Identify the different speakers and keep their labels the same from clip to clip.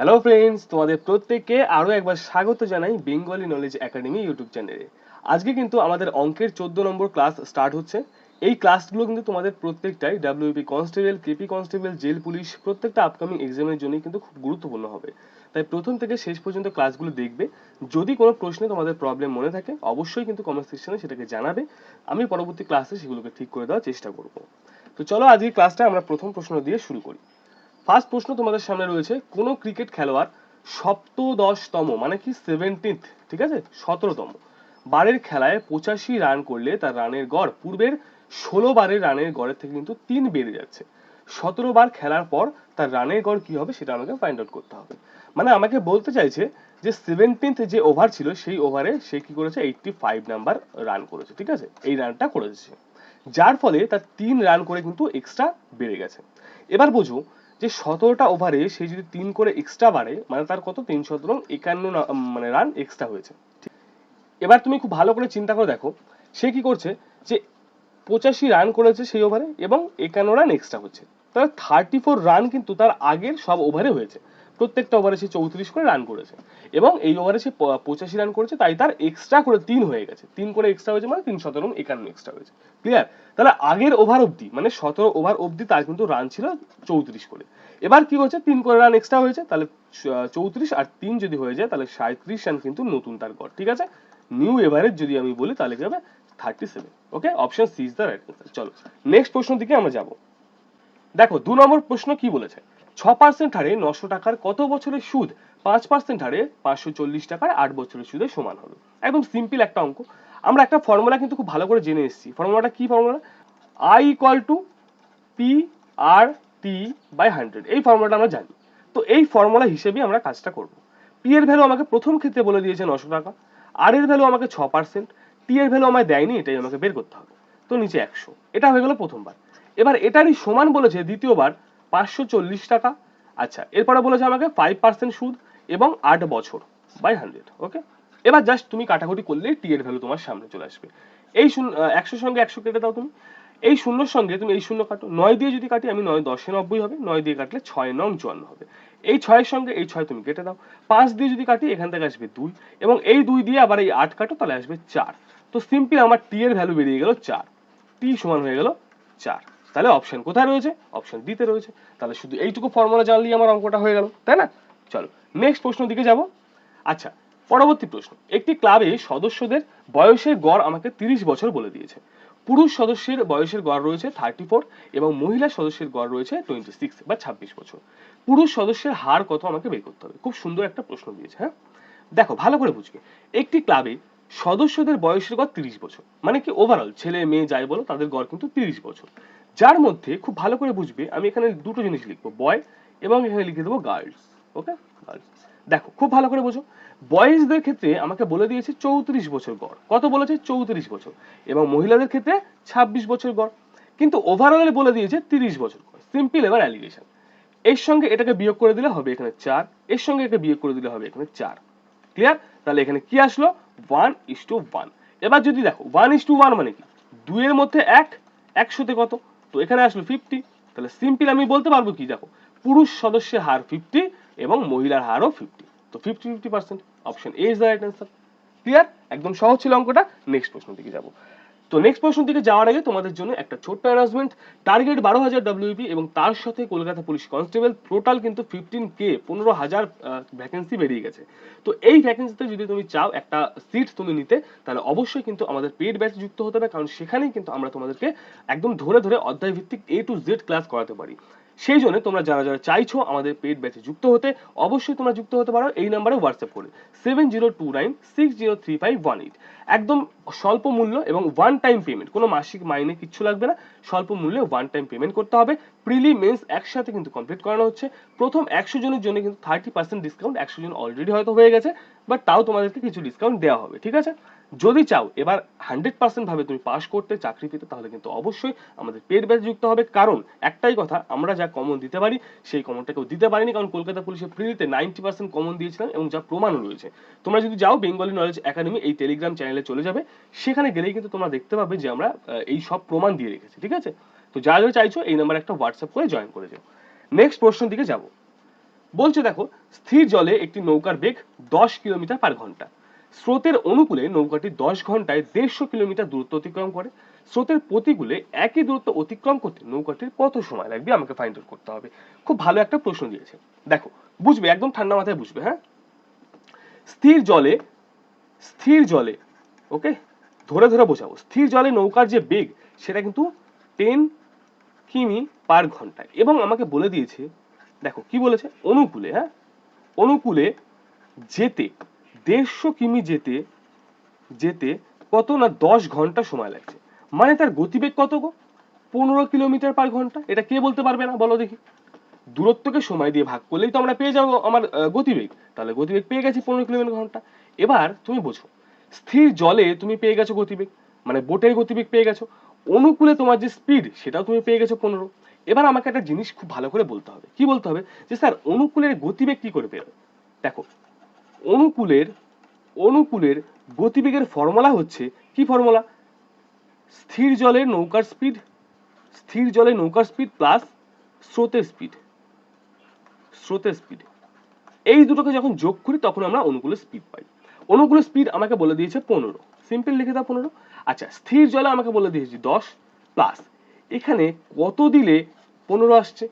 Speaker 1: Hello friends তোমাদের প্রত্যেককে আরও একবার স্বাগত জানাই বেঙ্গলি নলেজ একাডেমি ইউটিউব চ্যানেলে আজকে কিন্তু আমাদের অঙ্কের চোদ্দ নম্বর ক্লাস স্টার্ট হচ্ছে। এই ক্লাসগুলো কিন্তু তোমাদের প্রত্যেকটাই WP constable KP constable jail police প্রত্যেকটা আপকামিং এক্সামের জন্য কিন্তু খুব গুরুত্বপূর্ণ হবে। তাই প্রথম থেকে শেষ পর্যন্ত ক্লাসগুলো দেখবে। যদি কোনো প্রশ্নে তোমাদের প্রবলেম মনে থাকে, অবশ্যই কিন্তু কমেন্ট সেকশনে সেটাকে জানাবে। আমি পরবর্তী ক্লাসে সেগুলোকে ঠিক করে দেওয়ার চেষ্টা করব। তো চলো আজকে ক্লাসটা আমরা প্রথম প্রশ্ন দিয়ে শুরু করি। ফার্স্ট প্রশ্ন তোমাদের সামনে রয়েছে, কোন ক্রিকেট খেলোয়াড় সপ্তদশতম মানে কি সেভেন্টিন্থ ঠিক আছে? সতেরোতম। বারের খেলায় পঁচাশি রান করলে তার রানের গড় পূর্বের ষোলো বারের রানের গড়ের থেকে কিন্তু তিন বেড়ে যাচ্ছে। সতেরো বার খেলার পর তার রানের গড় কি হবে সেটা আমাকে ফাইন্ড আউট করতে হবে। মানে আমাকে বলতে চাইছে যে সেভেন্টিন্থ যে ওভার ছিল, সেই ওভারে সে কি করেছে? এইটটি ফাইভ নাম্বার রান করেছে, ঠিক আছে? এই রানটা করেছে যার ফলে তার তিন রান করে কিন্তু এক্সট্রা বেড়ে গেছে। এবার বোঝো যে সতেরোটা ওভারে সে যদি তিন করে এক্সট্রা বাড়ে মানে তার কত? তিন সতেরো একান্ন মানে রান এক্সট্রা হয়েছে। এবার তুমি খুব ভালো করে চিন্তা করে দেখো, সে কি করছে? যে পঁচাশি রান করেছে সেই ওভারে এবং একান্ন রান এক্সট্রা হচ্ছে। তাহলে থার্টি ফোর রান কিন্তু তার আগের সব ওভারে হয়েছে। প্রত্যেকটা ওভারে সে চৌত্রিশ করে রান করেছে। এবং এই ওভারে সে পঁচাশি রান করেছে, তাই তার এক্সট্রা করে তিন হয়ে গেছে। তিন করে এক্সট্রা হয়েছে মানে তিন সতেরো একান্ন এক্সট্রা হয়েছে। ক্লিয়ার তাহলে আগের ওভার অবধি মানে সতেরো ওভার অবধি তার কিন্তু রান ছিল চৌত্রিশ করে। এবার কি হচ্ছে তিন করে রান এক্সট্রা হয়েছে, তাহলে চৌত্রিশ আর তিন যদি হয়ে যায়, তাহলে সাঁত্রিশ রান কিন্তু নতুন তার গড়, ঠিক আছে? নিউ এভারেজ যদি আমি বলি, তাহলে কি হবে? Thirty seven okay option C is the right চলো। নেক্সট প্রশ্ন দিকে আমরা যাব। দেখো, দু নম্বর প্রশ্ন কি বলেছে? ছ পার্সেন্ট হারে নশো টাকার কত বছরের সুদ? পাঁচ পার্সেন্ট হারে পাঁচশো চল্লিশ টাকার আট বছরের সুদের সমান হবে। একদম সিম্পল একটা অঙ্ক। আমরা একটা ফর্মুলা কিন্তু খুব ভালো করে জেনে এসেছি। ফর্মুলাটা কি formula I equal to P R T by hundred এই ফর্মুলাটা আমরা জানি। তো এই ফর্মুলা হিসেবেই আমরা কাজটা করব। পি এর ভ্যালু আমাকে প্রথম ক্ষেত্রে বলে দিয়েছে নশো টাকা। আর এর ভ্যালু আমাকে ছ পার্সেন্ট টি এর ভ্যালু আমায় দেয়নি, এটাই আমাকে বের করতে হবে। তো নিচে একশো। এটা হয়ে গেল প্রথমবার। এবার এটারই সমান বলেছে দ্বিতীয়বার পাঁচশো চল্লিশ টাকা। আচ্ছা এরপরে বলেছে আমাকে ফাইভ পার্সেন্ট সুদ এবং আট বছর বাই হান্ড্রেড ওকে এবার জাস্ট তুমি কাটাকুটি করলেই টি এর ভ্যালু তোমার সামনে চলে আসবে। এই শূন্য একশোর সঙ্গে একশো কেটে দাও তুমি। এই শূন্যর সঙ্গে তুমি এই শূন্য কাটো। নয় দিয়ে যদি কাটি, আমি নয়, দশে নব্বই হবে। নয় দিয়ে কাটলে ছয় নং চুয়ান্ন হবে। এই ছয়ের সঙ্গে এই ছয় তুমি কেটে দাও। পাঁচ দিয়ে যদি কাটি, এখান থেকে আসবে দুই। এবং এই দুই দিয়ে আবার এই আট কাটো, তাহলে আসবে চার। তো সিম্পল আমার টি এর ভ্যালু বেরিয়ে গেল চার। টি সমান হয়ে গেল চার। তাহলে অপশন কোথায় রয়েছে? অপশন ডিতে রয়েছে। তাহলে শুধু এইটুকু ফর্মুলা জানলেই আমার অঙ্কটা হয়ে গেল, তাই না? চলো নেক্সট প্রশ্ন দিকে যাব। আচ্ছা পরবর্তী প্রশ্ন। একটি ক্লাবে সদস্যদের বয়সের গড় আমাকে তিরিশ বছর বলে দিয়েছে। পুরুষ সদস্যের বয়সের গড় রয়েছে থার্টি ফোর এবং মহিলা সদস্যের গড় রয়েছে টোয়েন্টি সিক্স বা ছাব্বিশ বছর। পুরুষ সদস্যের হার কত আমাকে বের করতে হবে? খুব সুন্দর একটা প্রশ্ন দিয়েছে হ্যাঁ? দেখো, ভালো করে বুঝবে। একটি ক্লাবে সদস্যদের বয়সের গড় তিরিশ বছর। মানে কি ওভারঅল ছেলে, মেয়ে যাই বলো, তাদের গড় কিন্তু তিরিশ বছর। যার মধ্যে খুব ভালো করে বুঝবে, আমি এখানে দুটো জিনিস লিখব বয় এবং এখানে লিখে দেবো গার্লস ওকে গার্লস দেখো, খুব ভালো করে বোঝো। বয়েজদের ক্ষেত্রে আমাকে বলে দিয়েছে চৌত্রিশ বছর গড়। কত বলেছে? চৌত্রিশ বছর। এবং মহিলাদের ক্ষেত্রে ছাব্বিশ বছর গড়। কিন্তু ওভারঅল বলে দিয়েছে তিরিশ বছর গড়। সিম্পল এবার অ্যালিগেশন এর সঙ্গে এটাকে বিয়োগ করে দিলে হবে এখানে চার। এর সঙ্গে এটাকে বিয়োগ করে দিলে হবে এখানে চার। ক্লিয়ার তাহলে এখানে কি আসলো? ওয়ান ইস টু ওয়ান এবার যদি দেখো ওয়ান ইস টু ওয়ান মানে কি? দুইয়ের মধ্যে এক একশোতে কত? তো এখানে আসলো ফিফটি তাহলে সিম্পল আমি বলতে পারব কি দেখো? পুরুষ সদস্যের হার ফিফটি এবং মহিলার হারও ফিফটি তো fifty fifty percent option A is the right answer clear একদম সহজ ছিল অঙ্কটা। নেক্সট প্রশ্ন দিকে যাব। তো নেক্সট প্রশ্ন দিকে যাওয়ার আগে তোমাদের জন্য একটা ছোট্ট অ্যানাউন্সমেন্ট টার্গেট বারো হাজার ডাব্লিউপি এবং তার সাথে কলকাতা পুলিশ কনস্টেবল টোটাল কিন্তু ফিফটিন কে পনেরো হাজার ভ্যাকেন্সি বেরিয়ে গেছে। তো এই ভ্যাকেন্সিতে যদি তুমি চাও একটা সিট তুমি নিতে, তাহলে অবশ্যই কিন্তু আমাদের পেড ব্যাচ যুক্ত হতে হবে, কারণ সেখানেই কিন্তু আমরা তোমাদেরকে একদম ধরে ধরে অধ্যায় ভিত্তিক এ টু জেড ক্লাস করাতে পারি। সেই জন্য তোমরা যারা যারা চাইছো আমাদের পেড ব্যাচে যুক্ত হতে, অবশ্যই তোমরা যুক্ত হতে পারো এই নাম্বারে হোয়াটসঅ্যাপ করে। Seven zero two nine six zero three five one eight একদম স্বল্প মূল্য এবং ওয়ান টাইম পেমেন্ট কোনো মাসিক মাইনে কিচ্ছু লাগবে না। স্বল্প মূল্যে ওয়ান টাইম পেমেন্ট করতে হবে। প্রিলি মেন্স একসাথে কিন্তু কমপ্লিট করানো হচ্ছে। প্রথম একশো জনের জন্য কিন্তু থার্টি পার্সেন্ট ডিসকাউন্ট একশো জন অলরেডি হয়তো হয়ে গেছে বাট তাও তোমাদেরকে কিছু ডিসকাউন্ট দেওয়া হবে। ঠিক আছে? যদি চাও এবার হান্ড্রেড পার্সেন্ট ভাবে তুমি পাস করতে, চাকরি পেতে, তাহলে কিন্তু অবশ্যই আমাদের পেড ব্যাচ যুক্ত হবে। কারণ একটাই কথা, আমরা যা কমন দিতে পারি, সেই কমনটা কেউ দিতে পারিনি। কারণ কলকাতা পুলিশের প্রিলিতে নাইনটি পার্সেন্ট কমন দিয়েছিলাম এবং যা প্রমাণও রয়েছে। তোমরা যদি যাও বেঙ্গলি নলেজ একাডেমি এই টেলিগ্রাম চ্যানেলে চলে যাবে। সেখানে গেলেই কিন্তু তোমরা দেখতে পাবে যে আমরা এই সব প্রমাণ দিয়ে রেখেছি, ঠিক আছে? তো যা যা চাইছো, এই নাম্বারে একটা হোয়াটসঅ্যাপ করে জয়েন করে যাও। নেক্সট প্রশ্নের দিকে যাব। বলছে দেখো, স্থির জলে একটি নৌকার বেগ দশ কিলোমিটার পার ঘণ্টা। স্রোতের অনুকূলে নৌকাটি দশ ঘন্টায় দেড়শো কিলোমিটার দূরত্ব অতিক্রম করে। স্রোতের প্রতিকূলে একই দূরত্ব অতিক্রম করতে নৌকাটির কত সময় লাগবে আমাকে ফাইন্ড আউট করতে হবে। খুব ভালো একটা প্রশ্ন দিয়েছে। দেখো, বুঝবে, একদম ঠান্ডা মাথায় বুঝবে হ্যাঁ? স্থির জলে স্থির জলে ওকে ধরে ধরে বোঝাবো, স্থির জলে নৌকার যে বেগ, সেটা কিন্তু টেন কিমি পার ঘন্টায় এবং আমাকে বলে দিয়েছে, দেখো, কি বলেছে? অনুকূলে হ্যাঁ? অনুকূলে যেতে দেড়শো কিমি যেতে যেতে কত না দশ ঘণ্টা সময় লাগছে। মানে তার গতিবেগ কত গো? পনেরো কিলোমিটার পার ঘণ্টা? এটা কে বলতে পারবে না? বলো দেখি। দূরত্বকে সময় দিয়ে ভাগ করলেই তো আমরা পেয়ে যাব আমার গতিবেগ। তাহলে গতিবেগ পেয়ে গেছি পনেরো কিলোমিটার ঘণ্টা। এবার তুমি বোঝো, স্থির জলে তুমি পেয়ে গেছো গতিবেগ মানে বোটের গতিবেগ পেয়ে গেছো। অনুকূলে তোমার যে স্পিড, সেটাও তুমি পেয়ে গেছো পনেরো। এবার আমাকে একটা জিনিস খুব ভালো করে বলতে হবে। কি বলতে হবে? যে স্যার, অনুকূলের গতিবেগ কি করে বেরোয় দেখো অনুকূলের অনুকূলের গতিবেগের ফর্মুলা হচ্ছে কি ফর্মুলা? স্থির জলে নৌকার স্পিড স্থির জলে নৌকার স্পিড প্লাস স্রোতের স্পিড স্রোতের স্পিড এই দুটোকে যখন যোগ করি তখন আমরা অনুকূলের স্পিড পাই। অনুকূলের স্পিড আমাকে বলে দিয়েছে পনেরো। সিম্পল লিখে দাও পনেরো। আচ্ছা স্থির জলে আমাকে বলে দিয়েছি দশ প্লাস এখানে কত দিলে পনেরো আসছে?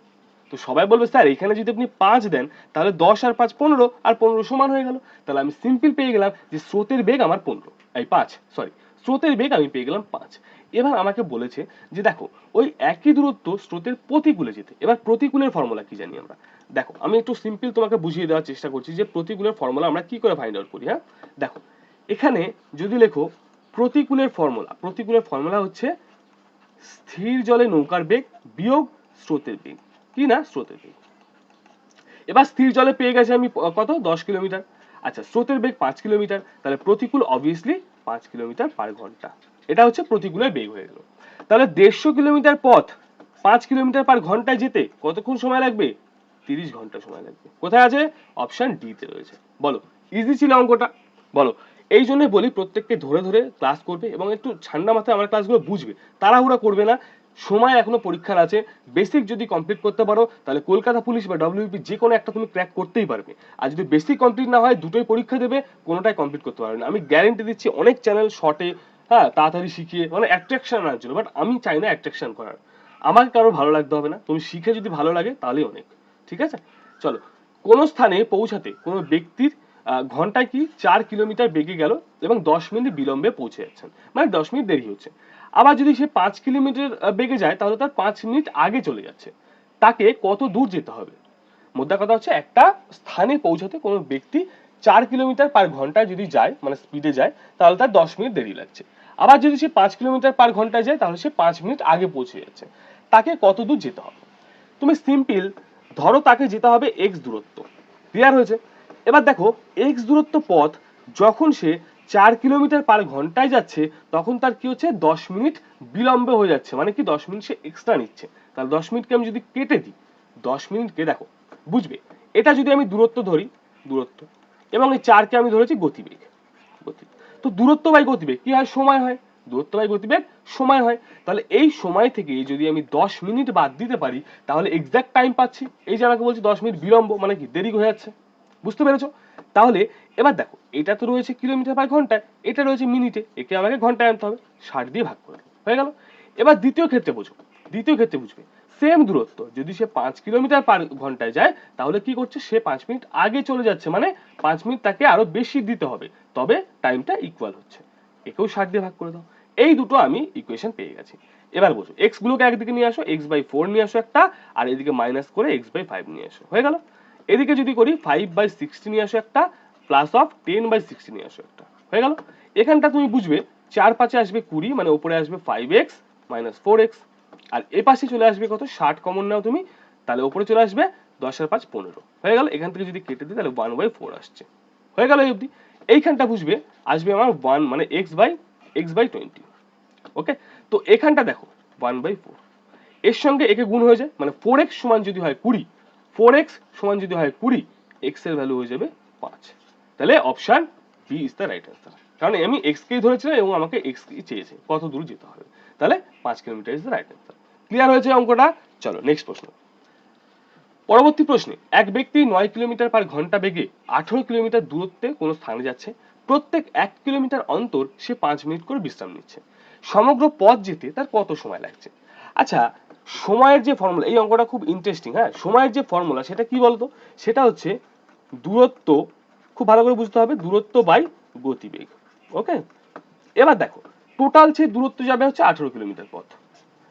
Speaker 1: তো সবাই বলবে, স্যার, এখানে যদি আপনি পাঁচ দেন, তাহলে দশ আর পাঁচ পনেরো, আর পনেরো সমান হয়ে গেল। তাহলে আমি সিম্পল পেয়ে গেলাম যে স্রোতের বেগ আমার পনেরো। এই পাঁচ সরি স্রোতের বেগ আমি পেয়ে গেলাম পাঁচ। এবার আমাকে বলেছে যে, দেখো, ওই একই দূরত্ব স্রোতের প্রতিকূলে যেতে। এবার প্রতিকূলের ফর্মুলা কি জানি আমরা? দেখো, আমি একটু সিম্পল তোমাকে বুঝিয়ে দেওয়ার চেষ্টা করছি যে, প্রতিকূলের ফর্মুলা আমরা কি করে ফাইন্ড আউট করি হ্যাঁ? দেখো, এখানে যদি লেখো, প্রতিকূলের ফর্মুলা প্রতিকূলের ফর্মুলা হচ্ছে স্থির জলে নৌকার বেগ বিয়োগ স্রোতের বেগ। কি না? স্রোতের বেগ। এবার স্থির জলে পেয়ে গেছে আমি কত? দশ কিলোমিটার। আচ্ছা স্রোতের বেগ পাঁচ কিলোমিটার। তাহলে প্রতিকূল অবভিয়াসলি পাঁচ কিলোমিটার পার ঘণ্টা। এটা হচ্ছে প্রতিকূলের বেগ হয়ে গেল। তাহলে দেড়শো কিলোমিটার পথ পাঁচ কিলোমিটার পার ঘন্টায় যেতে কতক্ষণ সময় লাগবে? তিরিশ ঘণ্টা সময় লাগবে। কোথায় আছে? অপশন ডি তে রয়েছে। বলো ইজি ছিল অঙ্কটা? বলো, এই জন্য বলি প্রত্যেককে ধরে ধরে ক্লাস করবে এবং একটু ঠান্ডা মাথায় আমার ক্লাসগুলো বুঝবে। তাড়াহুড়া করবে না। সময় এখনও পরীক্ষার আছে। বেসিক যদি কমপ্লিট করতে পারো, তাহলে কলকাতা পুলিশ বা ডব্লিউপি যে কোনো একটা তুমি ক্র্যাক করতেই পারবে। আর যদি বেসিক কমপ্লিট না হয়, দুটোই পরীক্ষা দেবে, কোনোটাই কমপ্লিট করতে পারবে না। আমি গ্যারেন্টি দিচ্ছি, অনেক চ্যানেল শর্টে হ্যাঁ তাড়াতাড়ি শিখিয়ে মানে অ্যাট্রাকশন আনার জন্য। বাট আমি চাই না অ্যাট্রাকশন করার। আমাকে কারও ভালো লাগতে হবে না। তুমি শিখে যদি ভালো লাগে, তাহলেই অনেক। ঠিক আছে? চলো, কোন স্থানে পৌঁছাতে, কোনো ব্যক্তির ঘন্টায় কি চার কিলোমিটার বেগে গেল এবং দশ মিনিট বিলম্বে পৌঁছে যাচ্ছেন। মানে দশ মিনিট দেরি হচ্ছে। আবার যদি সে পাঁচ কিলোমিটার বেগে যায়, তাহলে তার পাঁচ মিনিট আগে চলে যাচ্ছে। তাকে কত দূর যেতে হবে? মোদ্দা কথা হচ্ছে, একটা স্থানে পৌঁছাতে কোনো ব্যক্তি চার কিলোমিটার পার ঘন্টায় যদি যায় মানে স্পিডে যায়, তাহলে তার দশ মিনিট দেরি লাগছে। আবার যদি সে পাঁচ কিলোমিটার পার ঘন্টায় যায়, তাহলে সে পাঁচ মিনিট আগে পৌঁছে যাচ্ছে। তাকে কত দূর যেতে হবে? তুমি সিম্পল ধরো তাকে যেতে হবে এক্স দূরত্ব। ক্লিয়ার হয়েছে? এবার দেখো এক্স দূরত্ব পথ, যখন সে চার কিলোমিটার পার ঘন্টায় যাচ্ছে, তখন তার কি হচ্ছে? দশ মিনিট বিলম্বে হয়ে যাচ্ছে। মানে কি দশ মিনিট সে এক্সট্রা নিচ্ছে। তাহলে দশ মিনিটকে আমি যদি কেটে দিই, দশ মিনিটকে দেখো, বুঝবে? এটা যদি আমি দূরত্ব ধরি, দূরত্ব, এবং এই চারকে আমি ধরেছি গতিবেগ। গতিবেগ। তো দূরত্ব বাই গতিবেগ, কি হয়? সময় হয়। দূরত্ব বাই গতিবেগ, সময় হয়। তাহলে এই সময় থেকে যদি আমি দশ মিনিট বাদ দিতে পারি, তাহলে এক্সাক্ট টাইম পাচ্ছি। এই যে আমাকে বলছি দশ মিনিট বিলম্ব মানে কি দেরি হয়ে যাচ্ছে। বুঝতে পেরেছ? তাহলে এবার দেখো, এটা তো রয়েছে কিলোমিটার পার ঘন্টায়, এটা রয়েছে মিনিটে, একে আমাকে ঘন্টায় আনতে হবে, ষাট দিয়ে ভাগ করে হয়ে গেল? এবার দ্বিতীয় ক্ষেত্রে বুঝো, দ্বিতীয় ক্ষেত্রে বুঝবে সেম দূরত্ব, যদি সে পাঁচ কিলোমিটার পার ঘন্টায় যায়, তাহলে কি করছে, সে পাঁচ মিনিট আগে চলে যাচ্ছে মানে পাঁচ মিনিট তাকে আরও বেশি দিতে হবে, তবে টাইমটা ইকুয়াল হচ্ছে, একেও ষাট দিয়ে ভাগ করে দাও, এই দুটো আমি ইকুয়েশন পেয়ে গেছি। এবার বোঝো এক্স গুলোকে একদিকে নিয়ে আসো এক্স বাই ফোর নিয়ে আসো একটা, আর এদিকে মাইনাস করে এক্স বাই ফাইভ নিয়ে আসো, হয়ে গেল? এদিকে যদি করি ফাইভ বাই সিক্সটি নিয়ে আসো একটা plus of ten by sixty নিয়ে আসো একটা। হয়ে গেল? এখানটা তুমি বুঝবে, চার পাঁচে আসবে কুড়ি মানে উপরে আসবে five x minus four x আর এ পাশে চলে আসবে কত? ষাট কমন নাও তুমি, তাহলে উপরে চলে আসবে দশ আর পাঁচ পনেরো। হয়ে গেল? এখান থেকে যদি কেটে দিই, তাহলে ওয়ান বাই ফোর আসছে। হয়ে গেল এই অবধি। এইখানটা বুঝবে, আসবে আমার ওয়ান মানে x by x by twenty okay? তো এখানটা দেখো ওয়ান বাই ফোর এর সঙ্গে একে গুণ হয়ে যায় মানে ফোর এক্স সমান যদি হয় কুড়ি ফোর এক্স সমান যদি হয় কুড়ি, এক্সের ভ্যালু হয়ে যাবে পাঁচ। তাহলে option B is the right answer কারণ আমি এক্স কেই ধরেছিলাম এবং আমাকে এক্স কেই চেয়েছে, কত দূর যেতে হবে। তাহলে পাঁচ kilometre is the right answer clear হয়েছে অঙ্কটা? চলো নেক্সট প্রশ্ন। পরবর্তী প্রশ্নে, এক ব্যক্তি নয় কিলোমিটার পার ঘণ্টা বেগে আঠারো কিলোমিটার দূরত্বে কোনো স্থানে যাচ্ছে। প্রত্যেক এক কিলোমিটার অন্তর সে পাঁচ মিনিট করে বিশ্রাম নিচ্ছে। সমগ্র পথ যেতে তার কত সময় লাগছে? আচ্ছা সময়ের যে ফর্মুলা এই অঙ্কটা খুব ইন্টারেস্টিং হ্যাঁ? সময়ের যে ফর্মুলা সেটা কি বলতো? সেটা হচ্ছে দূরত্ব, খুব ভালো করে বুঝতে হবে, দূরত্ব বাই গতিবেগ ওকে এবার দেখো টোটাল সে দূরত্ব যাবে হচ্ছে আঠেরো কিলোমিটার পথ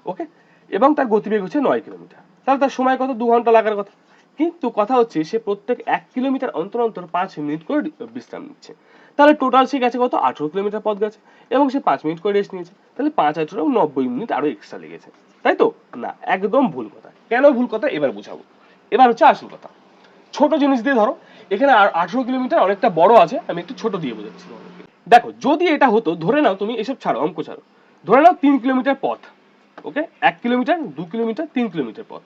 Speaker 1: ওকে এবং তার গতিবেগ হচ্ছে নয় কিলোমিটার। তাহলে তার সময় কত? দু ঘণ্টা লাগার কথা। কিন্তু কথা হচ্ছে, সে প্রত্যেক এক কিলোমিটার অন্তর অন্তর পাঁচ মিনিট করে বিশ্রাম নিচ্ছে। তাহলে টোটাল সে গেছে কত? আঠেরো কিলোমিটার পথ গেছে, এবং সে পাঁচ মিনিট করে রেস্ট নিয়েছে। তাহলে পাঁচ, আঠেরো, নব্বই মিনিট আরও এক্সট্রা লেগেছে। তাই তো? না, একদম ভুল কথা। কেন ভুল কথা? এবার বুঝাবো। এবার হচ্ছে আসল কথা। ছোট জিনিস দিয়ে ধরো, এখানে আর আঠেরো কিলোমিটার অনেকটা বড় আছে, আমি একটু ছোট দিয়ে বোঝাচ্ছি দেখো, যদি এটা হতো, ধরে নাও তুমি এসব ছাড়ো, অঙ্ক ছাড়ো। ধরে নাও তিন কিলোমিটার পথ, ওকে? এক কিলোমিটার, দু কিলোমিটার, তিন কিলোমিটার পথ।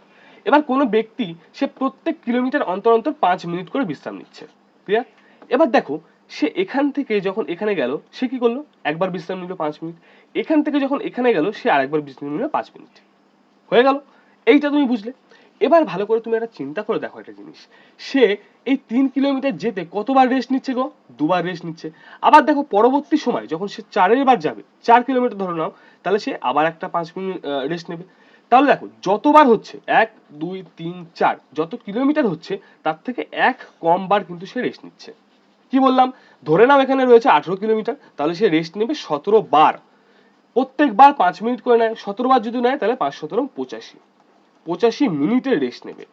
Speaker 1: এবার কোনো ব্যক্তি, সে প্রত্যেক কিলোমিটার অন্তর অন্তর পাঁচ মিনিট করে বিশ্রাম নিচ্ছে। ক্লিয়ার এবার দেখো, সে এখান থেকে যখন এখানে গেল, সে কি করল? একবার বিশ্রাম নিল পাঁচ মিনিট। এখান থেকে যখন এখানে গেল, সে আরেকবার বিশ্রাম নিল পাঁচ মিনিট। হয়ে গেল। এইটা তুমি বুঝলে। এবার ভালো করে তুমি একটা চিন্তা করে দেখো একটা জিনিস। সে এই তিন কিলোমিটার যেতে কতবার রেস্ট নিচ্ছে গো? দুবার রেস্ট নিচ্ছে। আবার দেখো পরবর্তী সময় যখন সে চারের বার যাবে, চার কিলোমিটার ধরে নাও, তাহলে সে আবার একটা পাঁচ মিনিট রেস্ট নেবে। তাহলে দেখো যতবার হচ্ছে, এক, দুই, তিন, চার, যত কিলোমিটার হচ্ছে, তার থেকে এক কম বার কিন্তু সে রেস্ট নিচ্ছে। কি বললাম? ধরে নাও এখানে রয়েছে আঠেরো কিলোমিটার, তাহলে সে রেস্ট নেবে সতেরো বার। প্রত্যেকবার পাঁচ মিনিট করে নেয় সতেরো বার যদি নেয়, তাহলে পাঁচ সতেরো পঁচাশি। পঁচাশি মিনিটের রেস্ট নেবে।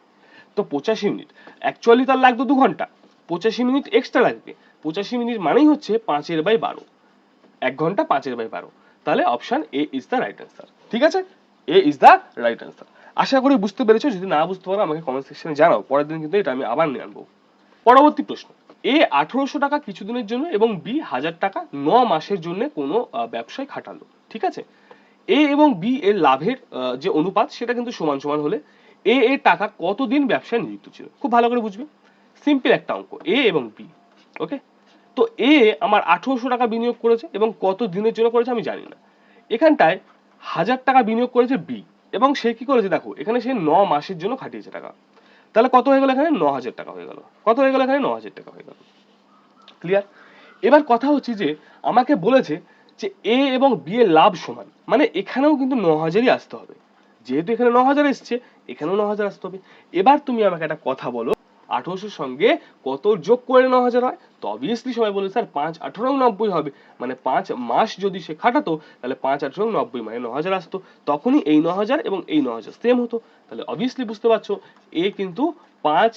Speaker 1: তো পঁচাশি মিনিট। অ্যাকচুয়ালি তার লাগতো দু ঘণ্টা। পঁচাশি মিনিট এক্সট্রা লাগবে। পঁচাশি মিনিট মানেই হচ্ছে পাঁচের বাই বারো। এক ঘণ্টা পাঁচের বাই বারো। তাহলে option A is the right answer ঠিক আছে? A is the right answer আশা করি বুঝতে পেরেছ। যদি না বুঝতে পারো, আমাকে কমেন্ট সেকশনে জানাও। পরের দিন কিন্তু এটা আমি আবার নিয়ে আনব। পরবর্তী প্রশ্ন। এ আঠারোশো টাকা কিছুদিনের জন্য এবং বি হাজার টাকা ন মাসের জন্য কোনো ব্যবসায় খাটালো। ঠিক আছে? এ এবং বি এর লাভের যে অনুপাত, সেটা কিন্তু সমান সমান হলে এ এর টাকা কতদিন ব্যবসায় নিযুক্ত ছিল? খুব ভালো করে বুঝবে। সিম্পল একটা অঙ্ক এ এবং বি ওকে তো এ আমার আঠারোশো টাকা বিনিয়োগ করেছে এবং কত দিনের জন্য করেছে আমি জানি না। এখানটায় হাজার টাকা বিনিয়োগ করেছে বি এবং সে কি করেছে দেখো, এখানে সে ন মাসের জন্য খাটিয়েছে টাকা। তাহলে কত হয়ে গেল এখানে? ন হাজার টাকা হয়ে গেল। কত হয়ে গেল এখানে? ন হাজার টাকা হয়ে গেল। ক্লিয়ার এবার কথা হচ্ছে যে, আমাকে বলেছে যে এ এবং বি এর লাভ সমান। মানে এখানেও কিন্তু ন হাজারই আসতে হবে। যেহেতু এখানে ন হাজার এসছে, এখানেও ন হাজার আসতে হবে। এবার তুমি আমাকে একটা কথা বলো, আঠারোশোর সঙ্গে কত যোগ করে ন হাজার হয়? তো অবভিয়াসলি সবাই বলে স্যার, পাঁচ আঠারো নব্বই হবে। মানে পাঁচ মাস যদি সে খাটাতো, তাহলে পাঁচ আঠারো নব্বই মানে ন হাজার আসতো। তখনই এই ন হাজার এবং এই ন হাজার সেম হতো। তাহলে অবভিয়াসলি বুঝতে পারছ এ কিন্তু পাঁচ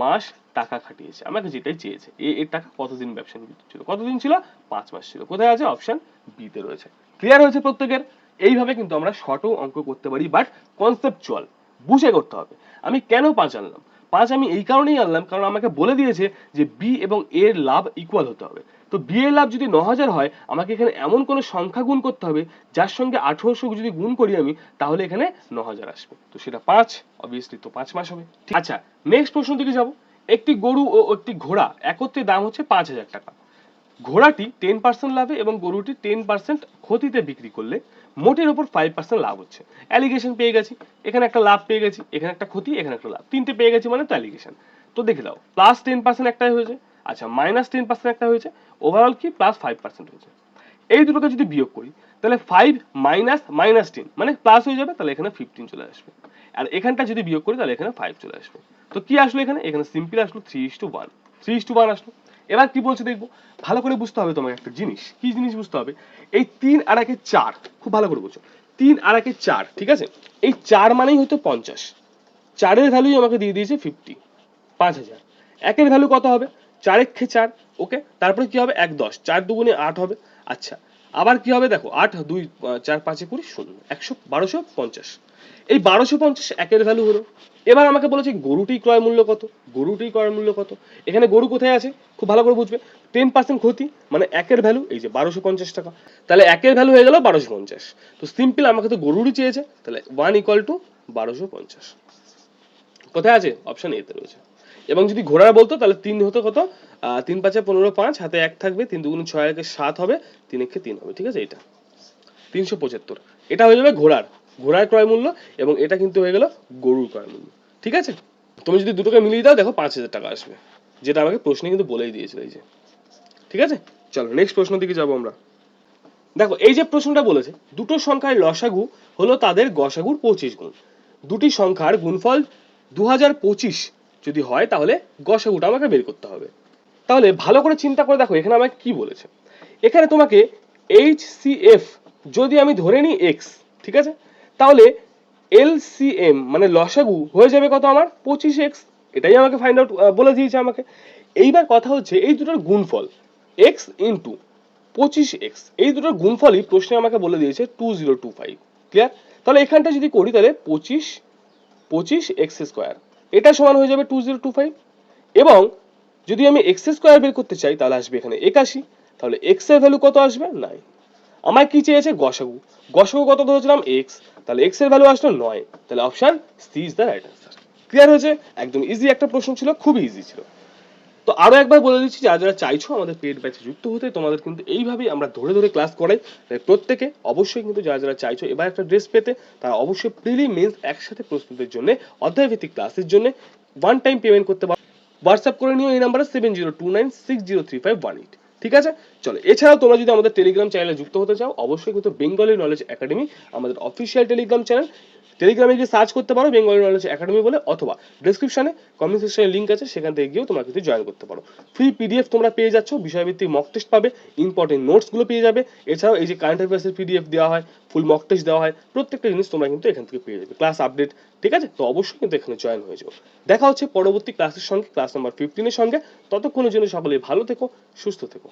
Speaker 1: মাস টাকা খাটিয়েছে। আমাকে যেটাই চেয়েছে, এ, এর টাকা কতদিন ব্যবসা নিযুক্ত ছিল? কতদিন ছিল? পাঁচ মাস ছিল। কোথায় আছে? অপশন বি তে রয়েছে। ক্লিয়ার হয়েছে প্রত্যেকের? এইভাবে কিন্তু আমরা শর্টও অঙ্ক করতে পারি বাট কনসেপচুয়াল বুঝে করতে হবে। আমি কেন পাঁচ আনলাম? পাঁচ আমি এই কারণেই আনলাম, কারণ আমাকে বলে দিয়েছে যে বি এবং এর লাভ ইকুয়াল হতে হবে। তো বি এর লাভ যদি ন হাজার হয়, আমাকে এখানে এমন কোনো সংখ্যা গুণ করতে হবে, যার সঙ্গে আঠারোশো যদি গুণ করি আমি, তাহলে এখানে ন হাজার আসবে। তো সেটা পাঁচ অবভিয়াসলি তো পাঁচ মাস হবে। আচ্ছা নেক্সট প্রশ্ন দিকে যাব। একটি গরু ও একটি ঘোড়া একত্রে দাম হচ্ছে পাঁচ হাজার টাকা। ঘোড়াটি টেন পার্সেন্ট লাভে এবং গরুটি টেন পার্সেন্ট ক্ষতিতে বিক্রি করলে মোটের ওপর ফাইভ পার্সেন্ট লাভ হচ্ছে। অ্যালিগেশন পেয়ে গেছি। এখানে একটা লাভ পেয়ে গেছি, এখানে একটা ক্ষতি, এখানে একটা লাভ। তিনটে পেয়ে গেছি মানে তো অ্যালিগেশন তো দেখে দাও প্লাস টেন পার্সেন্ট একটাই হয়েছে। আচ্ছা মাইনাস টেন পার্সেন্ট একটা হয়েছে ওভারঅল কি? প্লাস ফাইভ পার্সেন্ট হয়েছে। এই দুটোকে যদি বিয়োগ করি, তাহলে ফাইভ মাইনাস মাইনাস টেন মানে প্লাস হয়ে যাবে, তাহলে এখানে ফিফটিন চলে আসবে। আর এখানটা যদি বিয়োগ করি, তাহলে এখানে ফাইভ চলে আসবে। তো কি আসলো এখানে? এখানে সিম্পল আসলো three is two one three is two one আসলো। এবার কি বলছে দেখব? ভালো করে বুঝতে হবে তোমাকে একটা জিনিস। কি জিনিস বুঝতে হবে? এই তিন আর একে চার, খুব ভালো করে বুঝো। তিন আর একে চার, ঠিক আছে? এই চার মানেই হতো পঞ্চাশ। চারের ভ্যালুই আমাকে দিয়ে দিয়েছে ফিফটি পাঁচ হাজার। একের ভ্যালু কত হবে? চার একে চার ওকে তারপরে কি হবে? এক দশ। চার দুগুণে আট হবে। আচ্ছা আবার কি হবে? দেখো, আট, দুই, চার, পাঁচে কুড়ি শূন্য, একশো বারোশো পঞ্চাশ। এই বারোশো পঞ্চাশ একের ভ্যালু হলো। এবার আমাকে বলেছে গরুটি ক্রয় মূল্য কত? গরুটি ক্রয় মূল্য কত? এখানে গরু কোথায় আছে? খুব ভালো করে বুঝবে। টেন পার্সেন্ট ক্ষতি মানে একের ভ্যালু এই যে বারোশো পঞ্চাশ টাকা। তাহলে একের ভ্যালু হয়ে গেল বারোশো পঞ্চাশ। তো সিম্পল আমাকে তো গরুরই চেয়েছে, তাহলে ওয়ান ইকুয়াল টু বারোশো পঞ্চাশ। কোথায় আছে? অপশন এতে রয়েছে। এবং যদি ঘোড়ার বলতো তাহলে তিন হতো কত? তিন পাঁচে পনেরো পাঁচ, হাতে এক থাকবে, তিন দুগুণ ছয় একে সাত হবে, তিন একে তিন হবে, ঠিক আছে? এটা তিনশো পঁচাত্তর। এটা হয়ে যাবে ঘোড়ার। ঘোড়ার ক্রয় মূল্য এবং এটা কিন্তু হয়ে গেল গরুর ক্রয় মূল্য, ঠিক আছে? তুমি যদি দুটোকে মিলিয়ে দাও, দেখো পাঁচ হাজার টাকা আসবে, যেটা আমাকে প্রশ্নে কিন্তু বলেই দিয়েছিল এই যে, ঠিক আছে? চলো নেক্সট প্রশ্ন দিকে যাব আমরা। দেখো, এই যে প্রশ্নটা বলেছে, দুটো সংখ্যার লসাগু হলো তাদের গসাগুর পঁচিশ গুণ। দুটি সংখ্যার গুণফল দু হাজার পঁচিশ যদি হয় তাহলে গসাগুটা আমাকে বের করতে হবে। তাহলে ভালো করে চিন্তা করে দেখো, এখানে আমাকে কি বলেছে। এখানে তোমাকে এইচ সি এফ যদি আমি ধরে নিই এক্স ঠিক আছে? তাহলে এল সি এম মানে লসাগু হয়ে যাবে কত আমার? পঁচিশ এক্স এটাই আমাকে ফাইন্ড আউট বলে দিয়েছে আমাকে। এইবার কথা হচ্ছে, এই দুটোর গুণফল এক্স ইন্টু পঁচিশ এক্স এই দুটোর গুণফলই প্রশ্নে আমাকে বলে দিয়েছে two zero two five clear তাহলে এখানটা যদি করি, তাহলে পঁচিশ পঁচিশ এক্স স্কোয়ার এটা সমান হয়ে যাবে টু জিরো টু ফাইভ এবং যদি আমি এক্স স্কোয়ার বের করতে চাই, তাহলে আসবে এখানে একাশি। তাহলে এক্সের ভ্যালু কত আসবে? নাইন আমার কি চেয়েছে? গসাগু। গসাগু কত ধরেছিলাম? এক্স তাহলে এক্সের ভ্যালু আসলো নয় তাহলে option C is the right answer clear হয়েছে? একদম ইজি একটা প্রশ্ন ছিল খুবই ইজি ছিল। তো আরও একবার বলে দিচ্ছি, যারা যারা চাইছো আমাদের পেড ব্যাচে যুক্ত হতে, তোমাদের কিন্তু এইভাবেই আমরা ধরে ধরে ক্লাস করাই। তাই প্রত্যেকে অবশ্যই কিন্তু যারা যারা চাইছো এবার একটা ড্রেস পেতে, তারা অবশ্যই প্রিলি মেন্স একসাথে প্রস্তুতের জন্য, অধ্যায়ভিত্তিক ক্লাসের জন্য ওয়ান টাইম পেমেন্ট করতে পারো। হোয়াটসঅ্যাপ করে নিও, এই নাম্বারে seven zero two nine six zero three five one eight ঠিক আছে? চলো, এছাড়াও তোমরা যদি আমাদের টেলিগ্রাম চ্যানেলে যুক্ত হতে চাও, অবশ্যই কিন্তু বেঙ্গলি নলেজ একাডেমি আমাদের অফিসিয়াল টেলিগ্রাম চ্যানেল টেলিগ্রামে গিয়ে সার্চ করতে পারো বেঙ্গলি নলেজ একাডেমি বলে, অথবা ডিসক্রিপশনে কমেন্ট সেকশনে লিঙ্ক আছে, সেখান থেকে গিয়েও তোমরা কিন্তু জয়েন করতে পারো। ফ্রি পিডিএফ তোমরা পেয়ে যাচ্ছ, বিষয়ভিত্তিক মক টেস্ট পাবে ইম্পর্টেন্ট নোটসগুলো পেয়ে যাবে। এছাড়াও এই যে কারেন্ট অ্যাফেয়ার্সের পিডিএফ দেওয়া হয় ফুল মক টেস্ট দেওয়া হয়, প্রত্যেকটা জিনিস তোমরা কিন্তু এখান থেকে পেয়ে যাবে। ক্লাস আপডেট ঠিক আছে? তো অবশ্যই কিন্তু এখানে জয়েন হয়ে যাও। দেখা হচ্ছে পরবর্তী ক্লাসের সঙ্গে ক্লাস নাম্বার ফিফটিনের সঙ্গে। ততক্ষণের জন্য সকলে ভালো থেকো, সুস্থ থেকো।